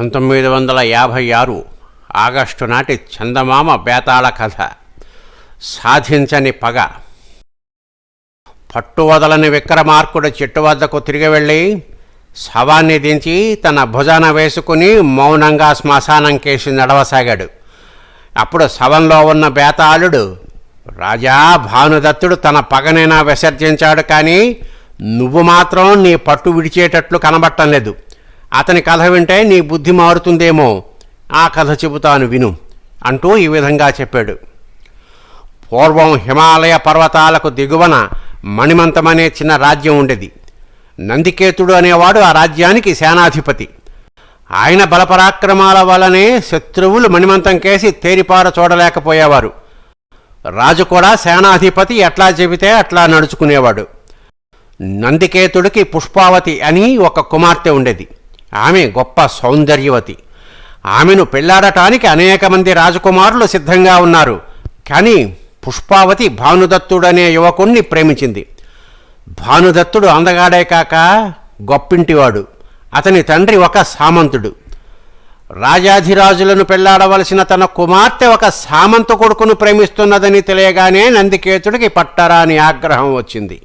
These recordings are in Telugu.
పంతొమ్మిది వందల యాభై ఆరు ఆగస్టు నాటి చందమామ బేతాళ కథ. సాధించని పగ. పట్టువదలని విక్రమార్కుడు చెట్టు వద్దకు తిరిగి వెళ్ళి శవాన్ని దించి తన భుజాన వేసుకుని మౌనంగా శ్మశానం కేసి నడవసాగాడు. అప్పుడు శవంలో ఉన్న బేతాళుడు రాజా భానుదత్తుడు తన పగనైనా విసర్జించాడు కానీ నువ్వు మాత్రం నీ పట్టు విడిచేటట్లు కనబట్టం లేదు అతని కథ వింటే నీ బుద్ధి మారుతుందేమో. ఆ కథ చెబుతాను విను అంటూ ఈ విధంగా చెప్పాడు. పూర్వం హిమాలయ పర్వతాలకు దిగువన మణిమంతమనే చిన్న రాజ్యం ఉండేది. నందికేతుడు అనేవాడు ఆ రాజ్యానికి సేనాధిపతి. ఆయన బలపరాక్రమాల వల్లనే శత్రువులు మణిమంతం కేసి తేరిపార చూడలేకపోయేవారు. రాజు కూడా సేనాధిపతి ఎట్లా చెబితే అట్లా నడుచుకునేవాడు. నందికేతుడికి పుష్పావతి అని ఒక కుమార్తె ఉండేది. ఆమె గొప్ప సౌందర్యవతి. ఆమెను పెళ్ళాడటానికి అనేక మంది రాజకుమారులు సిద్ధంగా ఉన్నారు. కానీ పుష్పావతి భానుదత్తుడనే యువకుణ్ణి ప్రేమించింది. భానుదత్తుడు అందగాడే కాక గొప్పింటివాడు. అతని తండ్రి ఒక సామంతుడు. రాజాధిరాజులను పెళ్ళాడవలసిన తన కుమార్తె ఒక సామంత కొడుకును ప్రేమిస్తున్నదని తెలియగానే నందికేతుడికి పట్టరాని ఆగ్రహం వచ్చింది.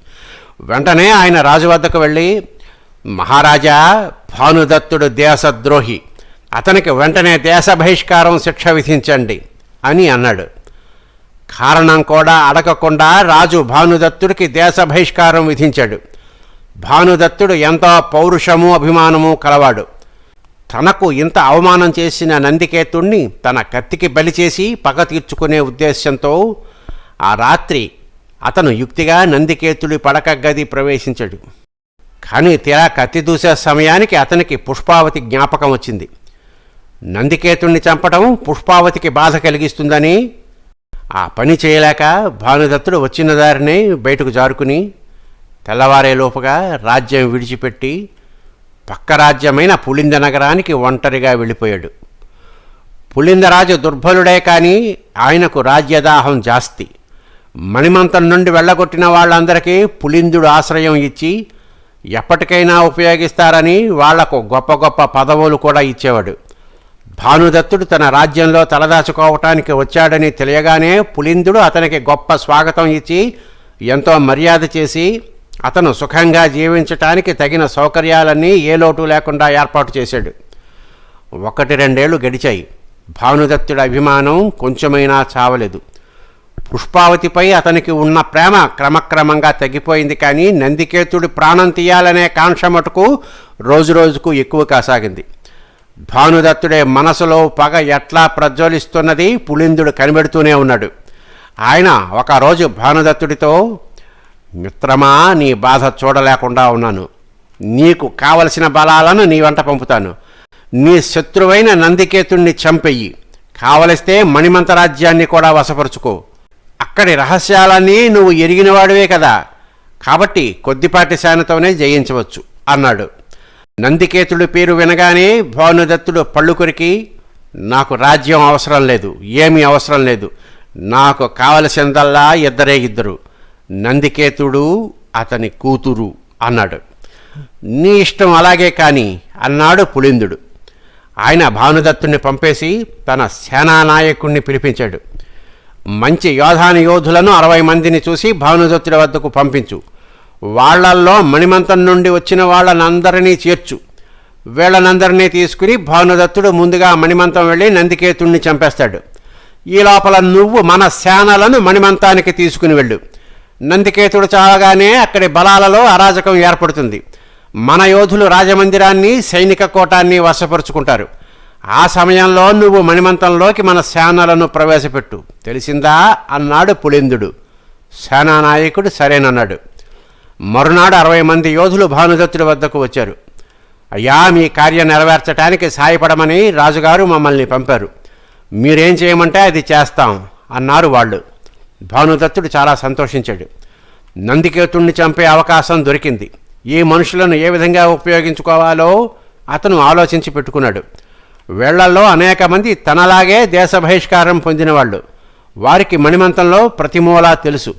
వెంటనే ఆయన రాజు వద్దకు వెళ్ళి మహారాజా భానుదత్తుడు దేశద్రోహి. అతనికి వెంటనే దేశ బహిష్కారం శిక్ష విధించండి అని అన్నాడు. కారణం కూడా అడగకుండా రాజు భానుదత్తుడికి దేశ బహిష్కారం విధించాడు. భానుదత్తుడు ఎంతో పౌరుషము అభిమానము కలవాడు. తనకు ఇంత అవమానం చేసిన నందికేతుణ్ణి తన కత్తికి బలి చేసి పగ తీర్చుకునే ఉద్దేశంతో ఆ రాత్రి అతను యుక్తిగా నందికేతుడి పడక గది ప్రవేశించాడు. కానీ తీరా కత్తి దూసే సమయానికి అతనికి పుష్పావతి జ్ఞాపకం వచ్చింది. నందికేతుణ్ణి చంపడం పుష్పావతికి బాధ కలిగిస్తుందని ఆ పని చేయలేక భానుదత్తుడు వచ్చిన దారినే బయటకు జారుకుని తెల్లవారేలోపుగా రాజ్యం విడిచిపెట్టి పక్క రాజ్యమైన పులింద నగరానికి ఒంటరిగా వెళ్ళిపోయాడు. పులిందరాజు దుర్బలుడే కానీ ఆయనకు రాజ్యదాహం జాస్తి. మణిమంతం నుండి వెళ్ళగొట్టిన వాళ్ళందరికీ పులిందుడు ఆశ్రయం ఇచ్చి ఎప్పటికైనా ఉపయోగిస్తారని వాళ్ళకు గొప్ప గొప్ప పదవులు కూడా ఇచ్చేవాడు. భానుదత్తుడు తన రాజ్యంలో తలదాచుకోవటానికి వచ్చాడని తెలియగానే పులిందుడు అతనికి గొప్ప స్వాగతం ఇచ్చి ఎంతో మర్యాద చేసి అతను సుఖంగా జీవించటానికి తగిన సౌకర్యాలన్నీ ఏ లోటు లేకుండా ఏర్పాటు చేశాడు. ఒకటి రెండేళ్ళు గడిచాయి. భానుదత్తుడి అభిమానం కొంచెమైనా చావలేదు. పుష్పావతిపై అతనికి ఉన్న ప్రేమ క్రమక్రమంగా తగ్గిపోయింది కానీ నందికేతుడి ప్రాణం తీయాలనే కాంక్ష మటుకు రోజురోజుకు ఎక్కువ కాసాగింది. భానుదత్తుడే మనసులో పగ ఎట్లా ప్రజ్వలిస్తున్నది పులిందుడు కనిపెడుతూనే ఉన్నాడు. ఆయన ఒకరోజు భానుదత్తుడితో మిత్రమా నీ బాధ చూడలేకుండా ఉన్నాను. నీకు కావలసిన బలాలను నీ వెంట పంపుతాను. నీ శత్రువైన నందికేతుణ్ణి చంపెయ్యి. కావలిస్తే మణిమంత రాజ్యాన్ని కూడా వశపరుచుకో. అక్కడి రహస్యాలన్నీ నువ్వు ఎరిగినవాడివే కదా. కాబట్టి కొద్దిపాటి శానతోనే జయించవచ్చు అన్నాడు. నందికేతుడి పేరు వినగానే భానుదత్తుడు పళ్ళు కొరికి నాకు రాజ్యం అవసరం లేదు ఏమీ అవసరం లేదు నాకు కావలసిందల్లా ఇద్దరే ఇద్దరు నందికేతుడు అతని కూతురు అన్నాడు. నీ ఇష్టం అలాగే కాని అన్నాడు పులిందుడు. ఆయన భానుదత్తుని పంపేసి తన సేనానాయకుణ్ణి పిలిపించాడు. మంచి యోధాని యోధులను అరవై మందిని చూసి భానుదత్తుడి వద్దకు పంపించు. వాళ్ళల్లో మణిమంతం నుండి వచ్చిన వాళ్ళనందరినీ చేర్చు. వీళ్ళనందరినీ తీసుకుని భానుదత్తుడు ముందుగా మణిమంతం వెళ్ళి నందికేతుణ్ణి చంపేస్తాడు. ఈ లోపల నువ్వు మన సేనలను మణిమంతానికి తీసుకుని వెళ్ళు. నందికేతుడు చావగానే అక్కడి బలాలలో అరాజకం ఏర్పడుతుంది. మన యోధులు రాజమందిరాన్ని సైనిక కోటాన్ని వశపరుచుకుంటారు. ఆ సమయంలో నువ్వు మణిమంతంలోకి మన సేనలను ప్రవేశపెట్టు. తెలిసిందా? అన్నాడు పులిందుడు. సేనానాయకుడు సరేనన్నాడు. మరునాడు అరవై మంది యోధులు భానుదత్తుడి వద్దకు వచ్చారు. అయ్యా మీ కార్యం నెరవేర్చడానికి సాయపడమని రాజుగారు మమ్మల్ని పంపారు. మీరేం చేయమంటే అది చేస్తాం అన్నారు వాళ్ళు. భానుదత్తుడు చాలా సంతోషించాడు. నందికేతుణ్ణి చంపే అవకాశం దొరికింది. ఈ మనుషులను ఏ విధంగా ఉపయోగించుకోవాలో అతను ఆలోచించి పెట్టుకున్నాడు. వీళ్ళల్లో అనేక మంది తనలాగే దేశ బహిష్కారం పొందినవాళ్ళు. వారికి మణిమంతంలో ప్రతిమూలా తెలుసు.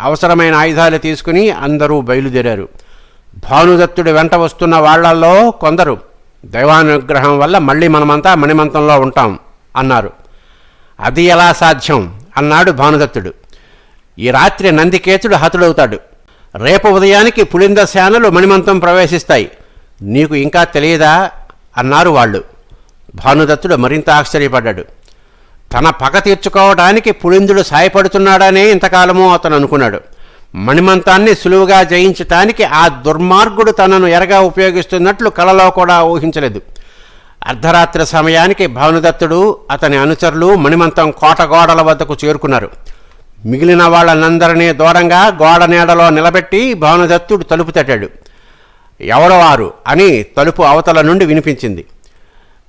అవసరమైన ఆయుధాలు తీసుకుని అందరూ బయలుదేరారు. భానుదత్తుడి వెంట వస్తున్న వాళ్ళల్లో కొందరు దైవానుగ్రహం వల్ల మళ్ళీ మనమంతా మణిమంతంలో ఉంటాం అన్నారు. అది ఎలా సాధ్యం? అన్నాడు భానుదత్తుడు. ఈ రాత్రి నందికేతుడు హతుడవుతాడు. రేపు ఉదయానికి పులింద శానలు మణిమంతం ప్రవేశిస్తాయి. నీకు ఇంకా తెలియదా? అన్నారు వాళ్ళు. భానుదత్తుడు మరింత ఆశ్చర్యపడ్డాడు. తన పగ తీర్చుకోవడానికి పులిందుడు సాయపడుతున్నాడనే ఇంతకాలము అతను అనుకున్నాడు. మణిమంతాన్ని సులువుగా జయించటానికి ఆ దుర్మార్గుడు తనను ఎరగా ఉపయోగిస్తున్నట్లు కలలో కూడా ఊహించలేదు. అర్ధరాత్రి సమయానికి భానుదత్తుడు అతని అనుచరులు మణిమంతం కోట గోడల వద్దకు చేరుకున్నారు. మిగిలిన వాళ్ళనందరినీ దూరంగా గోడ నీడలో నిలబెట్టి భానుదత్తుడు తలుపు తట్టాడు. ఎవరు వారు అని తలుపు అవతల నుండి వినిపించింది.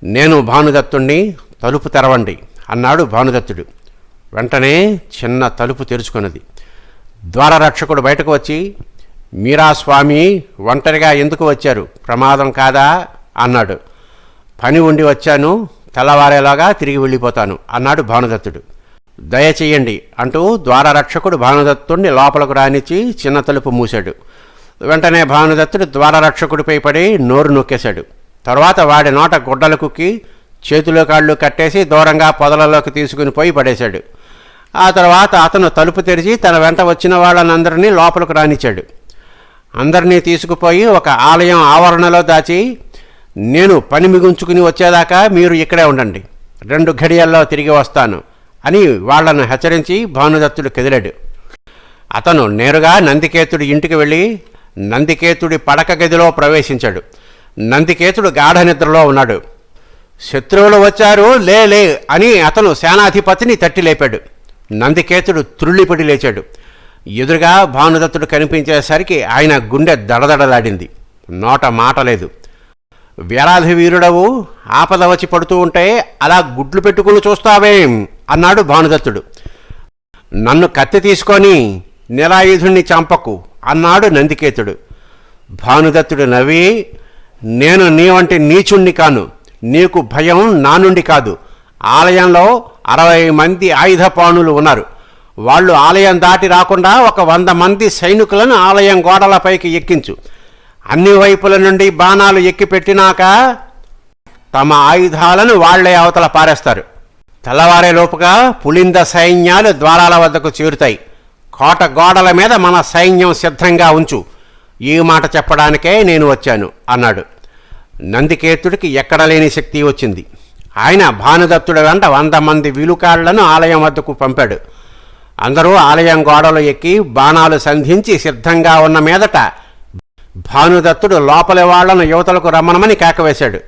నేను భానుదత్తుణ్ణి తలుపు తెరవండి అన్నాడు భానుదత్తుడు. వెంటనే చిన్న తలుపు తెరుచుకున్నది. ద్వారరక్షకుడు బయటకు వచ్చి మీరా స్వామి ఒంటరిగా ఎందుకు వచ్చారు? ప్రమాదం కాదా? అన్నాడు. పని ఉండి వచ్చాను తెల్లవారేలాగా తిరిగి వెళ్ళిపోతాను అన్నాడు భానుదత్తుడు. దయచేయండి అంటూ ద్వారరక్షకుడు భానుదత్తుడిని లోపలకు రానిచ్చి చిన్న తలుపు మూశాడు. వెంటనే భానుదత్తుడు ద్వారరక్షకుడిపై పడి నోరు నొక్కేశాడు. తర్వాత వాడి నోట గుడ్డలు కుక్కి చేతులు కాళ్ళు కట్టేసి దూరంగా పొదలలోకి తీసుకుని పోయి పడేశాడు. ఆ తర్వాత అతను తలుపు తెరిచి తన వెంట వచ్చిన వాళ్ళనందరినీ లోపలికి రానిచ్చాడు. అందరినీ తీసుకుపోయి ఒక ఆలయం ఆవరణలో దాచి నేను పని మిగుంచుకుని వచ్చేదాకా మీరు ఇక్కడే ఉండండి. రెండు ఘడియల్లో తిరిగి వస్తాను అని వాళ్ళను హెచ్చరించి భానుదత్తుడు కదిలాడు. అతను నేరుగా నందికేతుడి ఇంటికి వెళ్ళి నందికేతుడి పడక గదిలో ప్రవేశించాడు. నందికేతుడు గాఢ నిద్రలో ఉన్నాడు. శత్రువులు వచ్చారు లే లే అని అతను సేనాధిపతిని తట్టి లేపాడు. నందికేతుడు త్రుళ్ళిపడి లేచాడు. ఎదురుగా భానుదత్తుడు కనిపించేసరికి ఆయన గుండె దడదడలాడింది. నోట మాట లేదు. వీరాధి వీరుడవు ఆపద వచ్చి పడుతూ ఉంటే అలా గుడ్లు పెట్టుకుని చూస్తావేం? అన్నాడు భానుదత్తుడు. నన్ను కత్తి తీసుకొని నిరాయుధుణ్ణి చంపకు అన్నాడు నందికేతుడు. భానుదత్తుడు నవ్వి నేను నీ వంటి నీచుణ్ణి కాను. నీకు భయం నా నుండి కాదు. ఆలయంలో అరవై మంది ఆయుధపాణులు ఉన్నారు. వాళ్ళు ఆలయం దాటి రాకుండా ఒక వంద మంది సైనికులను ఆలయం గోడలపైకి ఎక్కించు. అన్ని వైపుల నుండి బాణాలు ఎక్కిపెట్టినాక తమ ఆయుధాలను వాళ్ళే అవతల పారేస్తారు. తెల్లవారేలోపుగా పులింద సైన్యాలు ద్వారాల వద్దకు చేరుతాయి. కోట గోడల మీద మన సైన్యం సిద్ధంగా ఉంచు. ఈ మాట చెప్పడానికే నేను వచ్చాను అన్నాడు. నందికేతుడికి ఎక్కడ లేని శక్తి వచ్చింది. ఆయన భానుదత్తుడి వెంట వంద మంది విలుకాళ్ళను ఆలయం వద్దకు పంపాడు. అందరూ ఆలయం గోడలు ఎక్కి బాణాలు సంధించి సిద్ధంగా ఉన్న మీదట భానుదత్తుడు లోపలి వాళ్ళను యువతలకు రమ్మనమని కేకవేశాడు.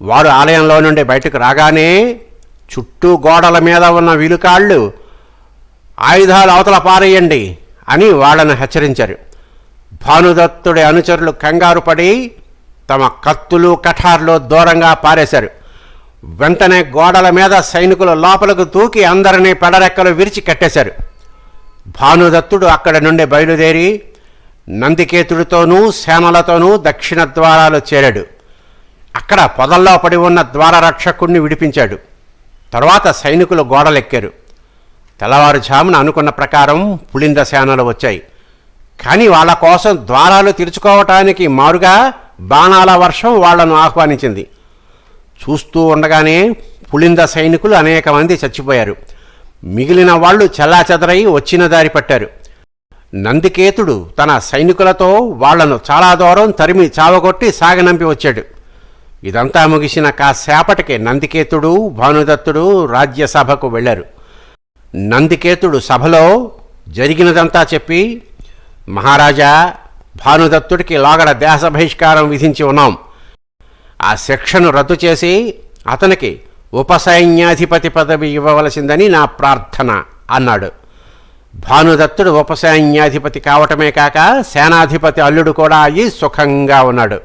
వారు ఆలయంలో నుండి బయటకు రాగానే చుట్టూ గోడల మీద ఉన్న విలుకాళ్ళు ఆయుధాలు అవతల పారేయండి అని వాళ్ళను హెచ్చరించారు. భానుదత్తుడి అనుచరులు కంగారు పడి తమ కత్తులు కఠార్లు దూరంగా పారేశారు. వెంటనే గోడల మీద సైనికులు లోపలకు తూకి అందరినీ పెడరెక్కలు విరిచి కట్టేశారు. భానుదత్తుడు అక్కడ నుండి బయలుదేరి నందికేతుడితోనూ సేనలతోనూ దక్షిణ ద్వారాలు చేరాడు. అక్కడ పొదల్లో పడి ఉన్న ద్వారరక్షకుణ్ణి విడిపించాడు. తర్వాత సైనికులు గోడలెక్కారు. తెల్లవారుజామున అనుకున్న ప్రకారం పులింద సేనలు వచ్చాయి. కానీ వాళ్ళ కోసం ద్వారాలు తెరుచుకోవటానికి మారుగా బాణాల వర్షం వాళ్ళను ఆహ్వానించింది. చూస్తూ ఉండగానే పులింద సైనికులు అనేక మంది చచ్చిపోయారు. మిగిలిన వాళ్ళు చెల్లాచెదరై వచ్చిన దారి పట్టారు. నందికేతుడు తన సైనికులతో వాళ్ళను చాలా దూరం తరిమి చావగొట్టి సాగనంపి వచ్చాడు. ఇదంతా ముగిసిన కాసేపటికి నందికేతుడు భానుదత్తుడు రాజ్యసభకు వెళ్ళారు. నందికేతుడు సభలో జరిగినదంతా చెప్పి మహారాజా భానుదత్తుడికి లోగడ దేశ బహిష్కారం విధించి ఉన్నాం. ఆ శిక్షను రద్దు చేసి అతనికి ఉపసైన్యాధిపతి పదవి ఇవ్వవలసిందని నా ప్రార్థన అన్నాడు. భానుదత్తుడు ఉపసైన్యాధిపతి కావటమే కాక సేనాధిపతి అల్లుడు కూడా అయ్యి సుఖంగా ఉన్నాడు.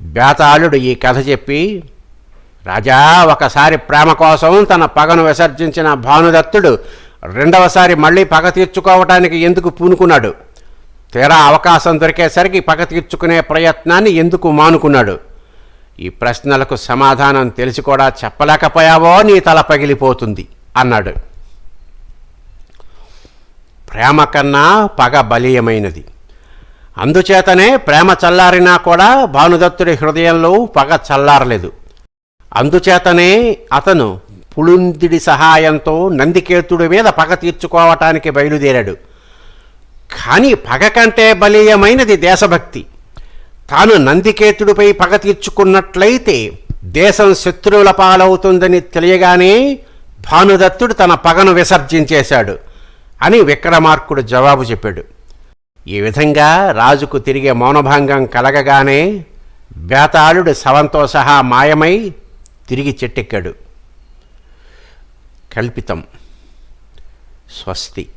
బేతాళుడు ఈ కథ చెప్పి రాజా ఒకసారి ప్రేమ కోసం తన పగను విసర్జించిన భానుదత్తుడు రెండవసారి మళ్ళీ పగ తీర్చుకోవటానికి ఎందుకు పూనుకున్నాడు? తీరా అవకాశం దొరికేసరికి పగ తీర్చుకునే ప్రయత్నాన్ని ఎందుకు మానుకున్నాడు? ఈ ప్రశ్నలకు సమాధానం తెలిసి కూడా చెప్పలేకపోయావో నీ తల పగిలిపోతుంది అన్నాడు. ప్రేమ కన్నా పగ బలీయమైనది. అందుచేతనే ప్రేమ చల్లారినా కూడా భానుదత్తుడి హృదయంలో పగ చల్లారలేదు. అందుచేతనే అతను పుళుందిడి సహాయంతో నందికేతుడి మీద పగ తీర్చుకోవటానికి బయలుదేరాడు. కానీ పగ కంటే బలీయమైనది దేశభక్తి. తాను నందికేతుడిపై పగ తీర్చుకున్నట్లయితే దేశం శత్రువుల పాలవుతుందని తెలియగానే భానుదత్తుడు తన పగను విసర్జించేశాడు అని విక్రమార్కుడు జవాబు చెప్పాడు. ఈ విధంగా రాజుకు తిరిగే మౌనభంగం కలగగానే బేతాళుడు శవంతో సహా మాయమై తిరిగి చెట్టెక్కాడు. కల్పితం. స్వస్తి.